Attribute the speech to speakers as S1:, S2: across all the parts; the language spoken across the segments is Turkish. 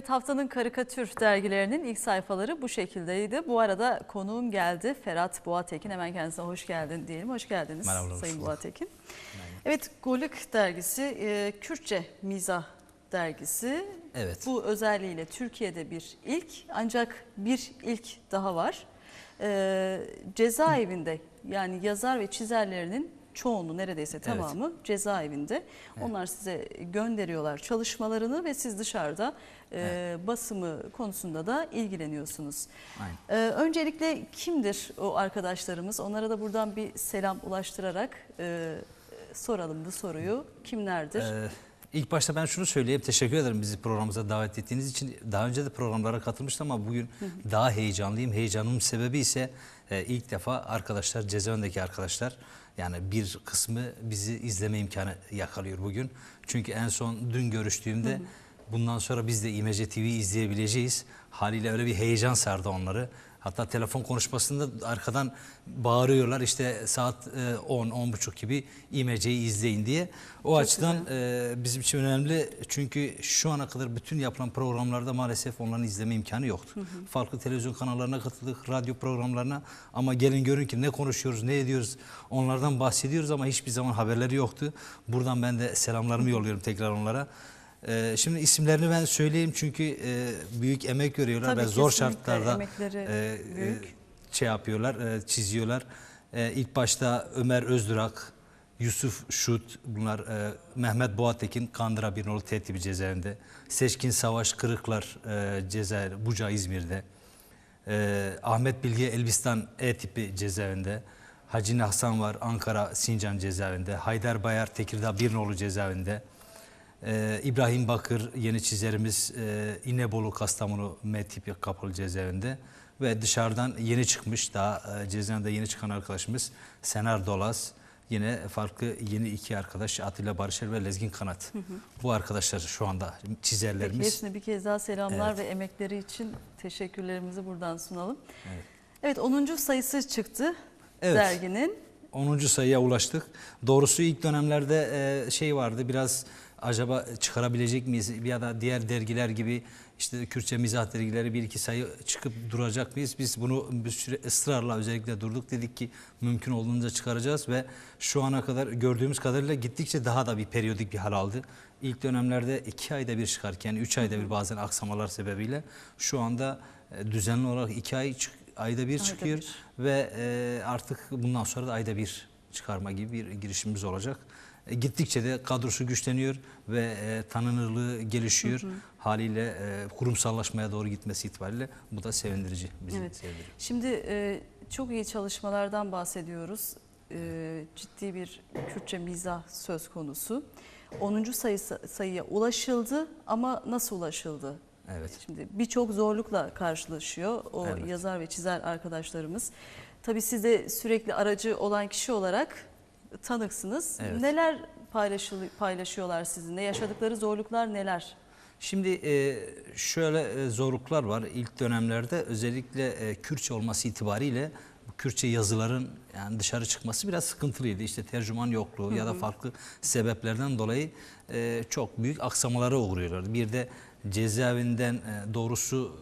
S1: Evet haftanın karikatür dergilerinin ilk sayfaları bu şekildeydi. Bu arada konuğum geldi Ferhat Boğatekin. Hemen kendisine hoş geldin diyelim. Hoş geldiniz
S2: Merhabalar, hoş
S1: Sayın
S2: bulduk.
S1: Boğatekin. Evet Golük dergisi e, Kürtçe mizah dergisi.
S2: Evet.
S1: Bu özelliğiyle Türkiye'de bir ilk ancak bir ilk daha var. E, cezaevinde yani yazar ve çizerlerinin çoğunluğu neredeyse tamamı cezaevinde. Onlar size gönderiyorlar çalışmalarını ve siz dışarıda e, basımı konusunda da ilgileniyorsunuz.
S2: Aynen.
S1: Ee, öncelikle kimdir o arkadaşlarımız? Onlara da buradan bir selam ulaştırarak e, soralım bu soruyu. Kimlerdir?
S2: Ee, ilk başta ben şunu söyleyeyim. Teşekkür ederim bizi programımıza davet ettiğiniz için. Daha önce de programlara katılmıştım ama bugün daha heyecanlıyım. Heyecanımın sebebi ise e, ilk defa arkadaşlar, cezaevindeki arkadaşlar yani bir kısmı bizi izleme imkanı yakalıyor bugün. Çünkü en son dün görüştüğümde bundan sonra biz de İmece TV izleyebileceğiz. Haliyle öyle bir heyecan sardı onları. Hatta telefon konuşmasında arkadan bağırıyorlar işte saat e, 10 buçuk gibi İmece'yi izleyin diye. O açıdan e, bizim için önemli çünkü şu ana kadar bütün yapılan programlarda maalesef onların izleme imkanı yoktu. Farklı televizyon kanallarına katıldık, radyo programlarına ama gelin görün ki ne konuşuyoruz, ne ediyoruz onlardan bahsediyoruz ama hiçbir zaman haberleri yoktu. Buradan ben de selamlarımı yolluyorum tekrar onlara. Ee, şimdi isimlerini ben söyleyeyim çünkü e, büyük emek veriyorlar
S1: Tabii
S2: ve zor şartlarda e, e,
S1: büyük.
S2: şey yapıyorlar, e, çiziyorlar. E, ilk başta Ömer Özdurak, Yusuf Şut, bunlar e, Mehmet Boğatekin, Kandıra Birnolu Tertibi cezaevinde. Seçkin Savaş Kırıklar e, Cezayir, Buca İzmir'de. E, Ahmet Bilge Elbistan E tipi cezaevinde. Hacı Hasan var Ankara Sincan cezaevinde. Haydar Bayar Tekirdağ Birnolu cezaevinde. Ee, İbrahim Bakır yeni çizerimiz e, İnebolu Kastamonu M tipi kapalı cezaevinde ve dışarıdan yeni çıkmış daha e, cezaevinde yeni çıkan arkadaşımız Senar Dolaz yine farklı yeni iki arkadaş Atilla Barışer ve Lezgin Kanat. Bu arkadaşlar şu anda
S1: Peki,
S2: çizerlerimiz.
S1: hepsine bir kez daha selamlar
S2: Evet.
S1: ve emekleri için teşekkürlerimizi buradan sunalım.
S2: Evet.
S1: Evet 10. sayısı çıktı
S2: Evet.
S1: derginin.
S2: 10. sayıya ulaştık. Doğrusu ilk dönemlerde e, şey vardı biraz acaba çıkarabilecek miyiz ya da diğer dergiler gibi işte Kürtçe mizah dergileri bir iki sayı çıkıp duracak mıyız? Biz bunu bir süre ısrarla özellikle durduk dedik ki mümkün olduğunca çıkaracağız ve şu ana kadar gördüğümüz kadarıyla gittikçe daha da bir periyodik bir hal aldı. İlk dönemlerde iki ayda bir çıkarken üç ayda bir bazen aksamalar sebebiyle şu anda e, düzenli olarak iki ay çık- ayda bir çıkıyor
S1: bir.
S2: ve e, artık bundan sonra da ayda bir çıkarma gibi bir girişimimiz olacak. E, gittikçe de kadrosu güçleniyor ve e, tanınırlığı gelişiyor. Haliyle e, kurumsallaşmaya doğru gitmesi itibariyle bu da sevindirici. Bizi
S1: Evet.
S2: sevindiriyor.
S1: Şimdi e, çok iyi çalışmalardan bahsediyoruz. E, ciddi bir Kürtçe mizah söz konusu. 10. sayısı, sayıya ulaşıldı ama nasıl ulaşıldı?
S2: Evet.
S1: Şimdi birçok zorlukla karşılaşıyor o
S2: Evet.
S1: yazar ve çizer arkadaşlarımız. Tabii siz de sürekli aracı olan kişi olarak tanıksınız.
S2: Evet.
S1: Neler paylaşıyorlar sizinle? Yaşadıkları zorluklar neler?
S2: Şimdi e, şöyle e, zorluklar var. İlk dönemlerde özellikle e, Kürtçe olması itibariyle Kürtçe yazıların yani dışarı çıkması biraz sıkıntılıydı. İşte tercüman yokluğu ya da farklı sebeplerden dolayı e, çok büyük aksamalara uğruyorlardı. Bir de cezaevinden e, doğrusu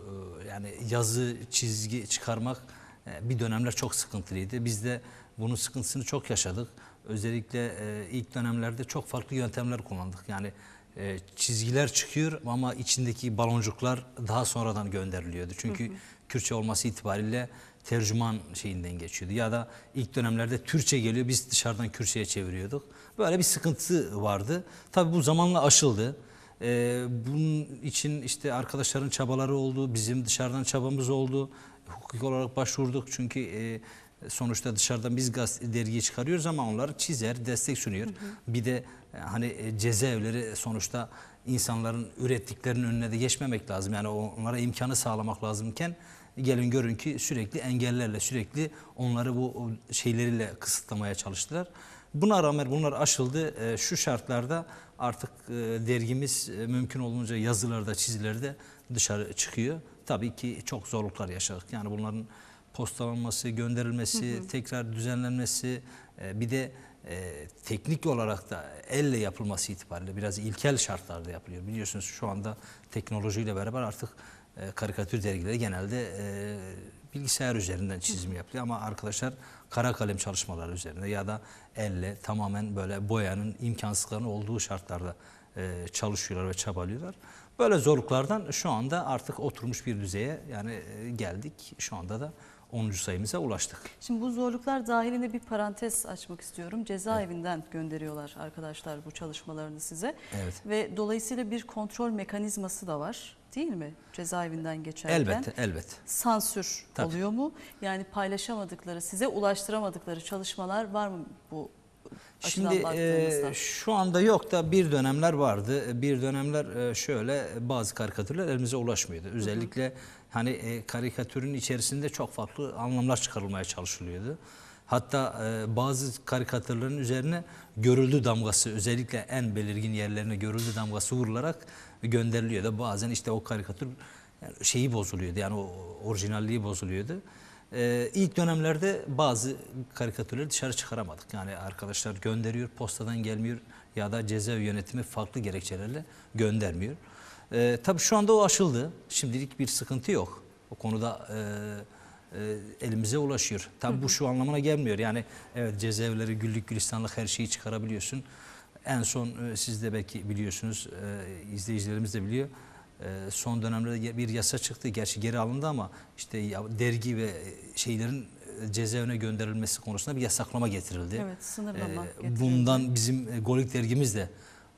S2: e, yani yazı, çizgi çıkarmak e, bir dönemler çok sıkıntılıydı. Biz de bunun sıkıntısını çok yaşadık. Özellikle e, ilk dönemlerde çok farklı yöntemler kullandık. Yani e, çizgiler çıkıyor ama içindeki baloncuklar daha sonradan gönderiliyordu. Çünkü Kürtçe olması itibariyle tercüman şeyinden geçiyordu. Ya da ilk dönemlerde Türkçe geliyor biz dışarıdan Kürtçe'ye çeviriyorduk. Böyle bir sıkıntı vardı. Tabii bu zamanla aşıldı. E, bunun için işte arkadaşların çabaları oldu, bizim dışarıdan çabamız oldu. Hukuki olarak başvurduk çünkü e, sonuçta dışarıdan biz gazete, dergiyi çıkarıyoruz ama onlar çizer, destek sunuyor. Bir de e, hani e, cezaevleri sonuçta insanların ürettiklerinin önüne de geçmemek lazım. Yani onlara imkanı sağlamak lazımken gelin görün ki sürekli engellerle, sürekli onları bu şeyleriyle kısıtlamaya çalıştılar. Buna rağmen bunlar aşıldı. E, şu şartlarda artık dergimiz mümkün olunca yazılarda, çizilerde dışarı çıkıyor. Tabii ki çok zorluklar yaşadık. Yani bunların postalanması, gönderilmesi, tekrar düzenlenmesi, e, bir de e, teknik olarak da elle yapılması itibariyle biraz ilkel şartlarda yapılıyor. Biliyorsunuz şu anda teknolojiyle beraber artık e, karikatür dergileri genelde e, bilgisayar üzerinden çizim yapılıyor ama arkadaşlar kara kalem çalışmaları üzerinde ya da elle tamamen böyle boyanın imkansızların olduğu şartlarda e, çalışıyorlar ve çabalıyorlar. Böyle zorluklardan şu anda artık oturmuş bir düzeye yani e, geldik. Şu anda da 10. sayımıza ulaştık.
S1: Şimdi bu zorluklar dahilinde bir parantez açmak istiyorum. Cezaevinden gönderiyorlar arkadaşlar bu çalışmalarını size.
S2: Evet.
S1: Ve dolayısıyla bir kontrol mekanizması da var değil mi? Cezaevinden geçerken.
S2: Elbette, elbette.
S1: Sansür
S2: Tabii.
S1: oluyor mu? Yani paylaşamadıkları, size ulaştıramadıkları çalışmalar var mı bu
S2: Şimdi e, şu anda yok da bir dönemler vardı. Bir dönemler e, şöyle bazı karikatürler elimize ulaşmıyordu. Özellikle hani e, karikatürün içerisinde çok farklı anlamlar çıkarılmaya çalışılıyordu. Hatta e, bazı karikatürlerin üzerine görüldü damgası özellikle en belirgin yerlerine görüldü damgası vurularak gönderiliyordu. Bazen işte o karikatür yani şeyi bozuluyordu yani o orijinalliği bozuluyordu. Ee, ilk dönemlerde bazı karikatürleri dışarı çıkaramadık. Yani arkadaşlar gönderiyor, postadan gelmiyor ya da cezaevi yönetimi farklı gerekçelerle göndermiyor. Ee, tabii şu anda o aşıldı. Şimdilik bir sıkıntı yok. O konuda e, e, elimize ulaşıyor. Tabii bu şu anlamına gelmiyor. Yani evet cezaevleri güllük gülistanlık her şeyi çıkarabiliyorsun. En son e, siz de belki biliyorsunuz, e, izleyicilerimiz de biliyor. E, son dönemlerde bir yasa çıktı. Gerçi geri alındı ama işte dergi ve şeylerin e, cezaevine gönderilmesi konusunda bir yasaklama getirildi.
S1: Evet, sınırlama
S2: E,
S1: getirildi.
S2: Bundan bizim e, Golik dergimiz de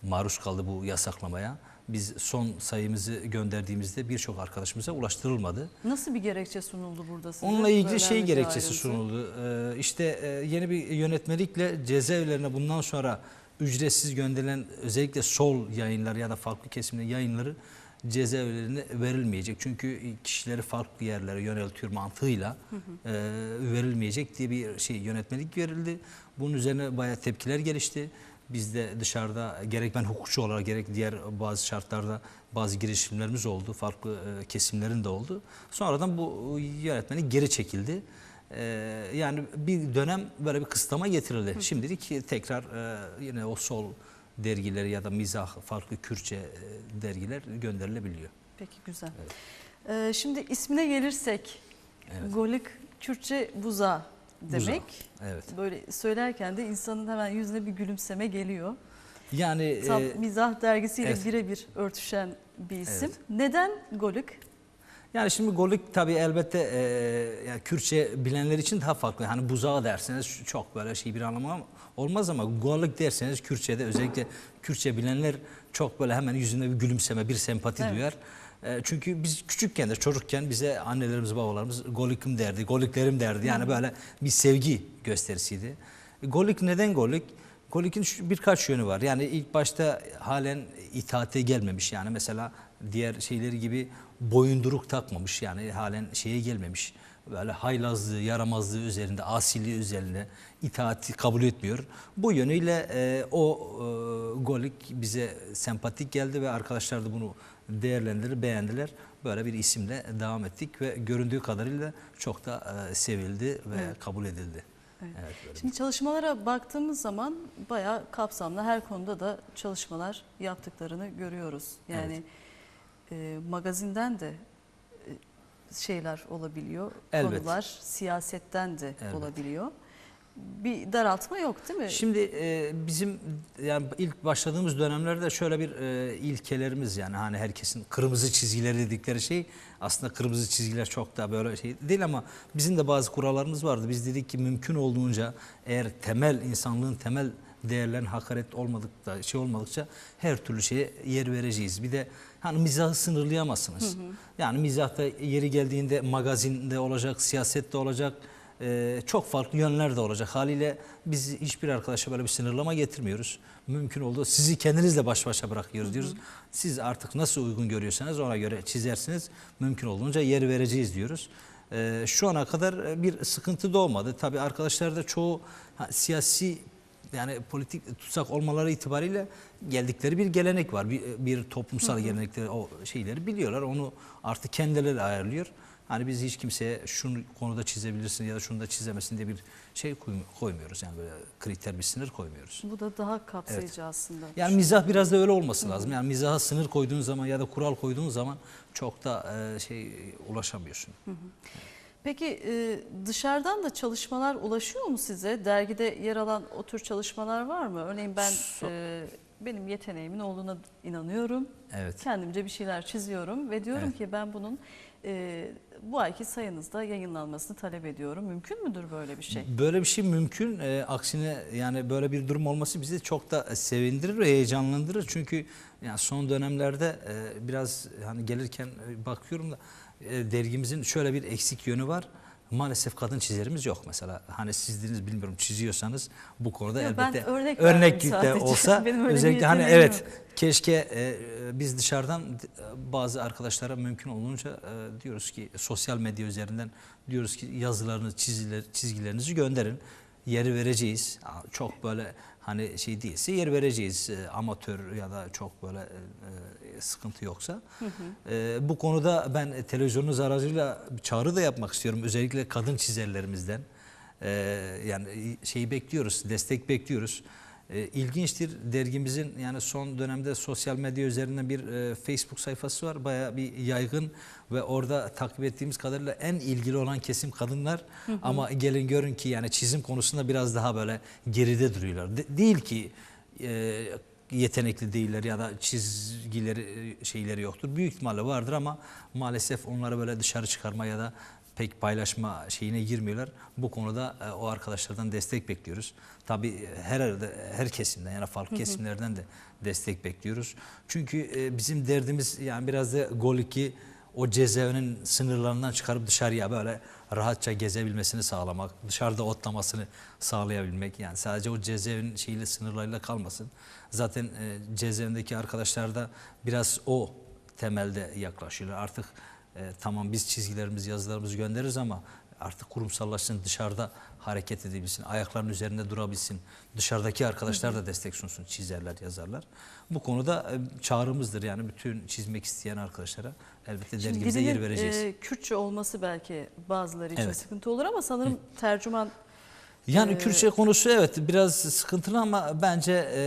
S2: maruz kaldı bu yasaklamaya. Biz son sayımızı gönderdiğimizde birçok arkadaşımıza ulaştırılmadı.
S1: Nasıl bir gerekçe sunuldu burada size?
S2: Onunla ilgili
S1: Böyle
S2: şey gerekçesi
S1: ayrıntı.
S2: sunuldu. Ee, işte e, yeni bir yönetmelikle cezaevlerine bundan sonra ücretsiz gönderilen özellikle sol yayınlar ya da farklı kesimli yayınları cezaevlerine verilmeyecek. Çünkü kişileri farklı yerlere yöneltiyor mantığıyla e, verilmeyecek diye bir şey yönetmelik verildi. Bunun üzerine bayağı tepkiler gelişti. Biz de dışarıda gerek ben hukukçu olarak gerek diğer bazı şartlarda bazı girişimlerimiz oldu. Farklı e, kesimlerin de oldu. Sonradan bu yönetmelik geri çekildi. E, yani bir dönem böyle bir kısıtlama getirildi. Şimdilik tekrar e, yine o sol dergileri ya da mizah farklı Kürtçe e, dergiler gönderilebiliyor.
S1: Peki güzel. Ee, şimdi ismine gelirsek
S2: Evet.
S1: Golik Kürtçe buza demek.
S2: Evet.
S1: Böyle söylerken de insanın hemen yüzüne bir gülümseme geliyor.
S2: Yani
S1: Tam
S2: e,
S1: mizah dergisiyle
S2: evet.
S1: birebir örtüşen bir isim.
S2: Evet.
S1: Neden Golik?
S2: Yani şimdi golik tabii elbette e, yani Kürtçe bilenler için daha farklı. Hani buzağı derseniz çok böyle şey bir anlamı olmaz ama golik derseniz Kürtçe'de özellikle Kürtçe bilenler çok böyle hemen yüzünde bir gülümseme, bir sempati
S1: Evet.
S2: duyar. E, çünkü biz küçükken de çocukken bize annelerimiz babalarımız golikim derdi, goliklerim derdi. Yani böyle bir sevgi gösterisiydi. E, Golik neden golik? Golik'in şu- birkaç yönü var. Yani ilk başta halen itaate gelmemiş. Yani mesela diğer şeyleri gibi boyunduruk takmamış. Yani halen şeye gelmemiş. Böyle haylazlığı, yaramazlığı üzerinde, asiliği üzerinde itaati kabul etmiyor. Bu yönüyle e, o e, Golik bize sempatik geldi ve arkadaşlar da bunu değerlendirip beğendiler. Böyle bir isimle devam ettik ve göründüğü kadarıyla çok da e, sevildi ve
S1: Evet.
S2: kabul edildi.
S1: Evet.
S2: Evet, böyle.
S1: Şimdi çalışmalara baktığımız zaman bayağı kapsamlı her konuda da çalışmalar yaptıklarını görüyoruz. Yani e, magazinden de e, şeyler olabiliyor,
S2: Elbet.
S1: konular siyasetten de
S2: Elbet.
S1: olabiliyor. Bir daraltma yok değil mi?
S2: Şimdi e, bizim yani ilk başladığımız dönemlerde şöyle bir e, ilkelerimiz yani hani herkesin kırmızı çizgileri dedikleri şey aslında kırmızı çizgiler çok da böyle şey değil ama bizim de bazı kurallarımız vardı. Biz dedik ki mümkün olduğunca eğer temel insanlığın temel değerlerin hakaret olmadıkça şey olmadıkça her türlü şeye yer vereceğiz. Bir de hani mizahı sınırlayamazsınız. Yani mizahta yeri geldiğinde magazinde olacak, siyasette olacak. Ee, çok farklı yönler de olacak. Haliyle biz hiçbir arkadaşa böyle bir sınırlama getirmiyoruz. Mümkün olduğu sizi kendinizle baş başa bırakıyoruz diyoruz. Siz artık nasıl uygun görüyorsanız ona göre çizersiniz. Mümkün olduğunca yer vereceğiz diyoruz. Ee, şu ana kadar bir sıkıntı da olmadı. Tabii arkadaşlar da çoğu ha, siyasi yani politik tutsak olmaları itibariyle geldikleri bir gelenek var. Bir, bir toplumsal gelenekleri o şeyleri biliyorlar. Onu artık kendileri ayarlıyor. Hani biz hiç kimseye şunu konuda çizebilirsin ya da şunu da çizemezsin diye bir şey koy- koymuyoruz. Yani böyle kriter bir sınır koymuyoruz.
S1: Bu da daha kapsayıcı aslında.
S2: Yani mizah biraz da öyle olması lazım. Yani mizaha sınır koyduğun zaman ya da kural koyduğun zaman çok da e, şey ulaşamıyorsun.
S1: Peki e, dışarıdan da çalışmalar ulaşıyor mu size? Dergide yer alan o tür çalışmalar var mı? Örneğin ben e, benim yeteneğimin olduğuna inanıyorum.
S2: Evet.
S1: Kendimce bir şeyler çiziyorum ve diyorum
S2: Evet.
S1: ki ben bunun e, bu ayki sayınızda yayınlanmasını talep ediyorum. Mümkün müdür böyle bir şey?
S2: Böyle bir şey mümkün. E, aksine yani böyle bir durum olması bizi çok da sevindirir ve heyecanlandırır. Çünkü yani son dönemlerde e, biraz hani gelirken bakıyorum da e, dergimizin şöyle bir eksik yönü var. Maalesef kadın çizerimiz yok mesela. Hani sizdiniz bilmiyorum çiziyorsanız bu konuda
S1: Yo, ben
S2: elbette
S1: örnek
S2: örnek de olsa özellikle hani
S1: yeteneğim
S2: evet
S1: yok.
S2: keşke e, e, biz dışarıdan e, bazı arkadaşlara mümkün olunca e, diyoruz ki sosyal medya üzerinden diyoruz ki yazılarınızı, çiziler, çizgilerinizi gönderin. Yeri vereceğiz. Çok böyle hani şey değilse yer vereceğiz. E, amatör ya da çok böyle e, sıkıntı yoksa. E, bu konuda ben televizyonunuz aracıyla bir çağrı da yapmak istiyorum. Özellikle kadın çizerlerimizden. E, yani şeyi bekliyoruz, destek bekliyoruz. E, ilginçtir dergimizin yani son dönemde sosyal medya üzerinden bir e, Facebook sayfası var. Bayağı bir yaygın ve orada takip ettiğimiz kadarıyla en ilgili olan kesim kadınlar. Ama gelin görün ki yani çizim konusunda biraz daha böyle geride duruyorlar. De- değil ki e, yetenekli değiller ya da çizgileri e, şeyleri yoktur. Büyük ihtimalle vardır ama maalesef onları böyle dışarı çıkarma ya da pek paylaşma şeyine girmiyorlar. Bu konuda e, o arkadaşlardan destek bekliyoruz. Tabii e, her her kesimden yani farklı kesimlerden de destek bekliyoruz. Çünkü e, bizim derdimiz yani biraz da gol 2 o cezaevinin sınırlarından çıkarıp dışarıya böyle rahatça gezebilmesini sağlamak, dışarıda otlamasını sağlayabilmek. Yani sadece o cezaevinin şeyiyle sınırlarıyla kalmasın. Zaten e, cezaevindeki arkadaşlar da biraz o temelde yaklaşıyorlar. Artık e, tamam biz çizgilerimizi, yazılarımızı göndeririz ama artık kurumsallaşsın, dışarıda hareket edebilsin, ayaklarının üzerinde durabilsin. Dışarıdaki arkadaşlar da destek sunsun, çizerler, yazarlar. Bu konuda e, çağrımızdır yani bütün çizmek isteyen arkadaşlara elbette
S1: Şimdi
S2: dergimize yer
S1: dilinin,
S2: vereceğiz.
S1: e, Kürtçe olması belki bazıları için
S2: Evet.
S1: sıkıntı olur ama sanırım tercüman
S2: Yani
S1: Ee,
S2: Kürtçe konusu evet biraz sıkıntılı ama bence e,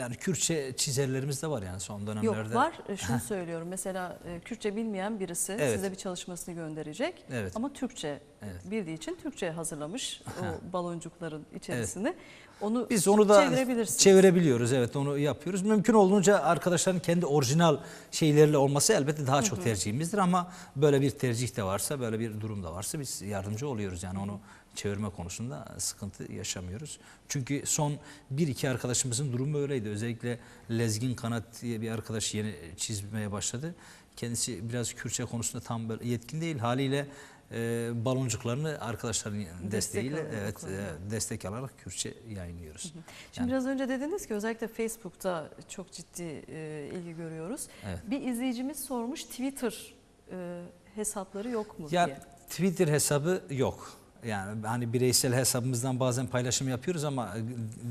S2: yani Kürtçe çizerlerimiz de var yani son dönemlerde.
S1: Yok var. E, Şunu söylüyorum. Mesela e, Kürtçe bilmeyen birisi
S2: Evet.
S1: size bir çalışmasını gönderecek.
S2: Evet.
S1: Ama Türkçe
S2: Evet.
S1: bildiği için Türkçe hazırlamış o baloncukların içerisini. Onu
S2: Biz onu da çevirebiliyoruz. Evet onu yapıyoruz. Mümkün olduğunca arkadaşların kendi orijinal şeyleriyle olması elbette daha çok tercihimizdir ama böyle bir tercih de varsa, böyle bir durum da varsa biz yardımcı oluyoruz. Yani onu çevirme konusunda sıkıntı yaşamıyoruz. Çünkü son bir iki arkadaşımızın durumu öyleydi. Özellikle Lezgin Kanat diye bir arkadaş yeni çizmeye başladı. Kendisi biraz Kürtçe konusunda tam böyle yetkin değil. Haliyle e, baloncuklarını arkadaşların desteğiyle
S1: alarak
S2: evet e, destek alarak Kürtçe yayınlıyoruz.
S1: Şimdi
S2: Yani-
S1: biraz önce dediniz ki özellikle Facebook'ta çok ciddi e, ilgi görüyoruz.
S2: Evet.
S1: Bir izleyicimiz sormuş Twitter e, hesapları yok mu
S2: Ya
S1: diye.
S2: Twitter hesabı yok. Yani hani bireysel hesabımızdan bazen paylaşım yapıyoruz ama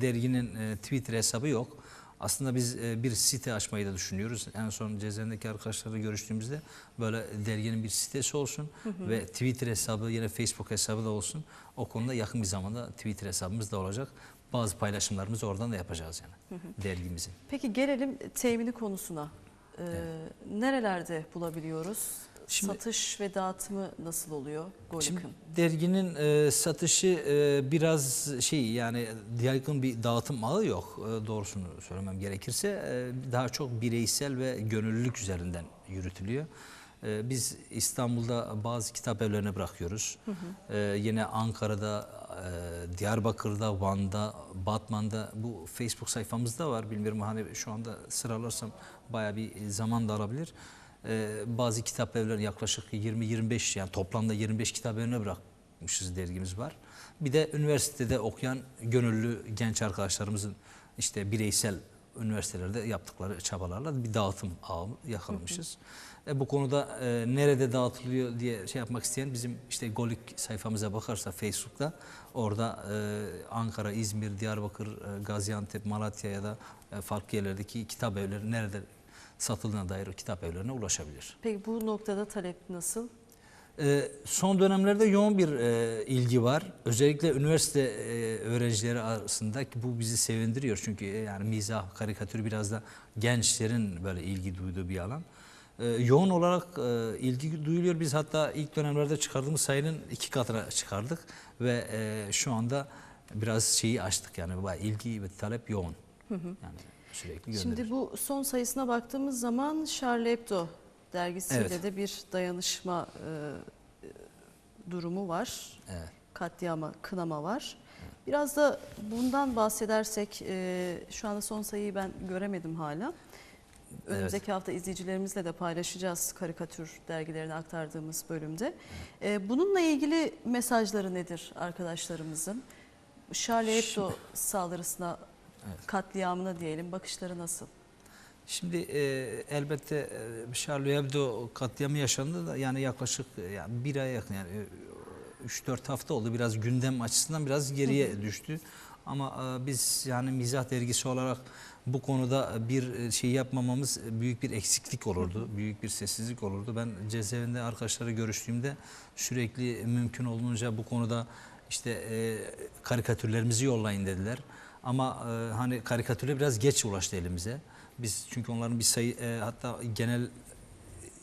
S2: derginin e, Twitter hesabı yok. Aslında biz e, bir site açmayı da düşünüyoruz. En son cezaevindeki arkadaşlarla görüştüğümüzde böyle derginin bir sitesi olsun ve Twitter hesabı yine Facebook hesabı da olsun. O konuda yakın bir zamanda Twitter hesabımız da olacak. Bazı paylaşımlarımızı oradan da yapacağız yani dergimizin.
S1: Peki gelelim temini konusuna. E, Nerelerde bulabiliyoruz?
S2: Şimdi-
S1: Satış ve dağıtımı nasıl oluyor
S2: Şimdi
S1: Golik'ın?
S2: derginin e, satışı e, biraz şey yani yaygın bir dağıtım ağı yok e, doğrusunu söylemem gerekirse E, daha çok bireysel ve gönüllülük üzerinden yürütülüyor. E, biz İstanbul'da bazı kitap evlerine bırakıyoruz. E, yine Ankara'da, e, Diyarbakır'da, Van'da, Batman'da bu Facebook sayfamızda var. Bilmiyorum hani şu anda sıralarsam bayağı bir zaman da alabilir. Ee, bazı kitap evleri yaklaşık 20-25 yani toplamda 25 kitap evine bırakmışız dergimiz var. Bir de üniversitede okuyan gönüllü genç arkadaşlarımızın işte bireysel üniversitelerde yaptıkları çabalarla bir dağıtım ağı yakalamışız. E, bu konuda e, nerede dağıtılıyor diye şey yapmak isteyen bizim işte Golik sayfamıza bakarsa Facebook'ta orada e, Ankara, İzmir, Diyarbakır, e, Gaziantep, Malatya ya da e, farklı yerlerdeki kitap evleri nerede satıldığına dair kitap evlerine ulaşabilir.
S1: Peki bu noktada talep nasıl?
S2: Ee, son dönemlerde yoğun bir e, ilgi var. Özellikle üniversite e, öğrencileri arasında ki bu bizi sevindiriyor. Çünkü e, yani mizah, karikatür biraz da gençlerin böyle ilgi duyduğu bir alan. Ee, yoğun olarak e, ilgi duyuluyor. Biz hatta ilk dönemlerde çıkardığımız sayının iki katına çıkardık ve e, şu anda biraz şeyi açtık yani ilgi ve talep yoğun. Yani sürekli gönderiyoruz.
S1: Şimdi bu son sayısına baktığımız zaman Charlie Hebdo dergisiyle
S2: Evet.
S1: de bir dayanışma e, durumu var.
S2: Evet.
S1: Katliama, kınama var. Biraz da bundan bahsedersek, e, şu anda son sayıyı ben göremedim hala. Önümüzdeki hafta izleyicilerimizle de paylaşacağız karikatür dergilerini aktardığımız bölümde. E, bununla ilgili mesajları nedir arkadaşlarımızın? Charlie Hebdo saldırısına, katliamına diyelim, bakışları nasıl?
S2: Şimdi e, elbette e, Charlie Hebdo katliamı yaşandı da yani yaklaşık e, yani bir aya yakın yani 3-4 hafta oldu. Biraz gündem açısından biraz geriye düştü. Ama e, biz yani mizah dergisi olarak bu konuda bir e, şey yapmamamız büyük bir eksiklik olurdu. Büyük bir sessizlik olurdu. Ben cezaevinde arkadaşları görüştüğümde sürekli mümkün olduğunca bu konuda işte e, karikatürlerimizi yollayın dediler. Ama e, hani karikatürle biraz geç ulaştı elimize. Biz çünkü onların bir sayı e, hatta genel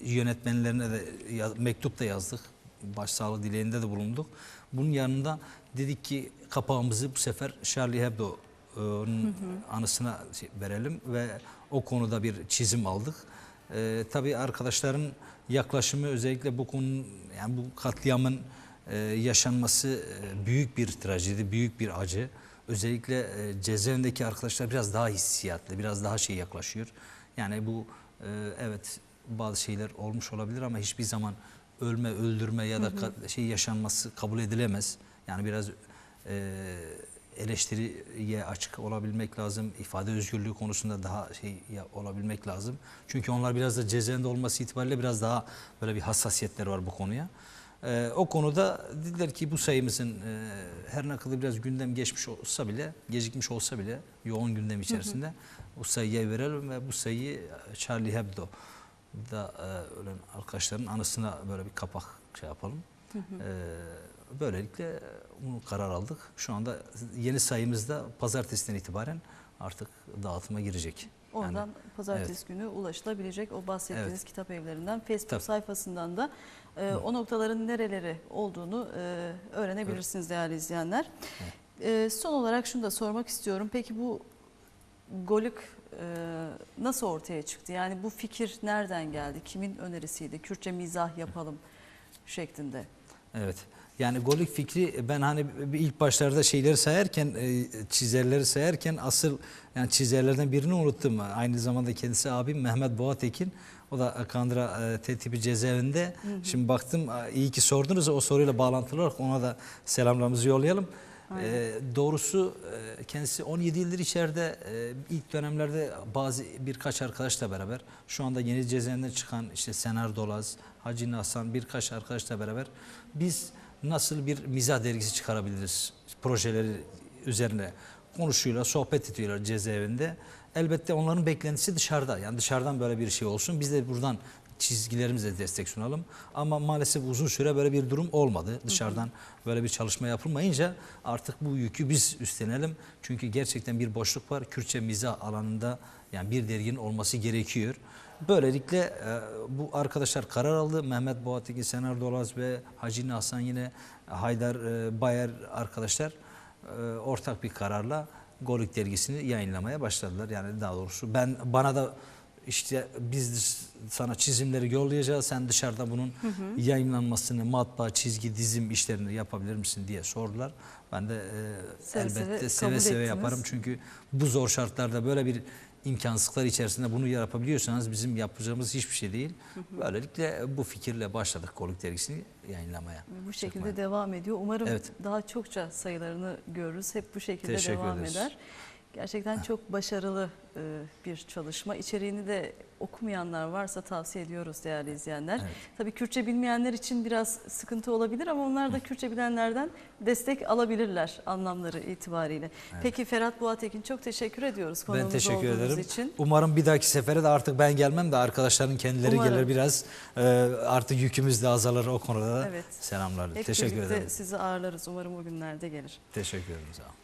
S2: yönetmenlerine de ya- mektup da yazdık. Başsağlığı dileğinde de bulunduk. Bunun yanında dedik ki kapağımızı bu sefer Charlie Hebdo'nun anısına şey verelim ve o konuda bir çizim aldık. E, tabii arkadaşların yaklaşımı özellikle bu konu yani bu katliamın e, yaşanması e, büyük bir trajedi, büyük bir acı. Özellikle e, cezaevindeki arkadaşlar biraz daha hissiyatlı, biraz daha şey yaklaşıyor. Yani bu e, evet bazı şeyler olmuş olabilir ama hiçbir zaman ölme, öldürme ya da şey yaşanması kabul edilemez. Yani biraz e, eleştiriye açık olabilmek lazım. İfade özgürlüğü konusunda daha şey olabilmek lazım. Çünkü onlar biraz da cezaevinde olması itibariyle biraz daha böyle bir hassasiyetleri var bu konuya. Ee, o konuda dediler ki bu sayımızın e, her ne kadar biraz gündem geçmiş olsa bile, gecikmiş olsa bile yoğun gündem içerisinde bu sayıya verelim ve bu sayıyı Charlie Hebdo'da e, ölen arkadaşların anısına böyle bir kapak şey yapalım. Ee, böylelikle bunu karar aldık. Şu anda yeni sayımızda pazartesiden itibaren artık dağıtıma girecek. Yani-
S1: Oradan pazartesi günü ulaşılabilecek o bahsettiğiniz
S2: Evet.
S1: kitap evlerinden Facebook
S2: Tabii.
S1: sayfasından da e, o noktaların nereleri olduğunu e, öğrenebilirsiniz değerli izleyenler. E, son olarak şunu da sormak istiyorum. Peki bu Golük e, nasıl ortaya çıktı? Yani bu fikir nereden geldi? Kimin önerisiydi? Kürtçe mizah yapalım şeklinde.
S2: Evet. Yani golik fikri ben hani ilk başlarda şeyleri sayarken e, çizerleri sayarken asıl yani çizerlerden birini unuttum. Aynı zamanda kendisi abim Mehmet Boğatekin. O da Kandıra e, T tipi cezaevinde. Şimdi baktım iyi ki sordunuz o soruyla bağlantılı olarak ona da selamlarımızı yollayalım. E, doğrusu e, kendisi 17 yıldır içeride e, ilk dönemlerde bazı birkaç arkadaşla beraber şu anda yeni cezaevinden çıkan işte Senar Dolaz, Hacı Hasan birkaç arkadaşla beraber biz nasıl bir mizah dergisi çıkarabiliriz projeleri üzerine konuşuyorlar, sohbet ediyorlar cezaevinde. Elbette onların beklentisi dışarıda. Yani dışarıdan böyle bir şey olsun. Biz de buradan çizgilerimizle destek sunalım. Ama maalesef uzun süre böyle bir durum olmadı. Dışarıdan böyle bir çalışma yapılmayınca artık bu yükü biz üstlenelim. Çünkü gerçekten bir boşluk var. Kürtçe mizah alanında yani bir derginin olması gerekiyor. Böylelikle e, bu arkadaşlar karar aldı. Mehmet Boğatekin, Senar Dolaz ve Hacı Hasan yine Haydar e, Bayer arkadaşlar e, ortak bir kararla Golik dergisini yayınlamaya başladılar. Yani daha doğrusu ben bana da işte biz sana çizimleri yollayacağız. Sen dışarıda bunun yayınlanmasını, matbaa, çizgi, dizim işlerini yapabilir misin diye sordular. Ben de e,
S1: Seve seve
S2: elbette seve seve
S1: ettiniz.
S2: yaparım. Çünkü bu zor şartlarda böyle bir imkansızlıklar içerisinde bunu yapabiliyorsanız bizim yapacağımız hiçbir şey değil. Böylelikle bu fikirle başladık Golik dergisini yayınlamaya.
S1: Bu şekilde
S2: çıkmaya.
S1: devam ediyor. Umarım
S2: Evet.
S1: daha çokça sayılarını görürüz. Hep bu şekilde
S2: Teşekkür
S1: devam
S2: ederiz.
S1: eder. Gerçekten çok başarılı e, bir çalışma. İçeriğini de okumayanlar varsa tavsiye ediyoruz değerli izleyenler.
S2: Evet.
S1: Tabii Kürtçe bilmeyenler için biraz sıkıntı olabilir ama onlar da Kürtçe bilenlerden destek alabilirler anlamları itibariyle. Peki Ferhat Boğatekin çok teşekkür ediyoruz
S2: Ben
S1: konuğumuz
S2: teşekkür
S1: olduğunuz
S2: ederim.
S1: için.
S2: Umarım bir dahaki sefere de artık ben gelmem de arkadaşların kendileri
S1: Umarım.
S2: gelir biraz e, artık yükümüz de azalır o konuda da.
S1: Evet.
S2: Selamlar.
S1: Hep
S2: teşekkür ederim.
S1: sizi ağırlarız. Umarım o günlerde gelir.
S2: Teşekkür ederim. Sağ olun.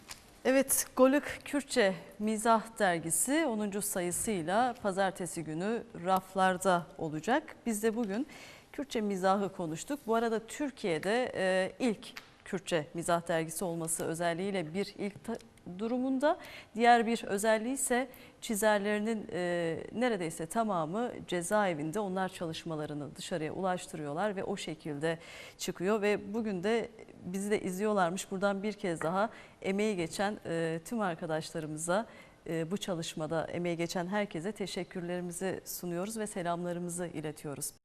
S1: Evet, Golük Kürtçe Mizah dergisi 10. sayısıyla pazartesi günü raflarda olacak. Biz de bugün Kürtçe mizahı konuştuk. Bu arada Türkiye'de e, ilk Kürtçe mizah dergisi olması özelliğiyle bir ilk durumunda. Diğer bir özelliği ise çizerlerinin e, neredeyse tamamı cezaevinde onlar çalışmalarını dışarıya ulaştırıyorlar ve o şekilde çıkıyor ve bugün de bizi de izliyorlarmış. Buradan bir kez daha emeği geçen e, tüm arkadaşlarımıza e, bu çalışmada emeği geçen herkese teşekkürlerimizi sunuyoruz ve selamlarımızı iletiyoruz.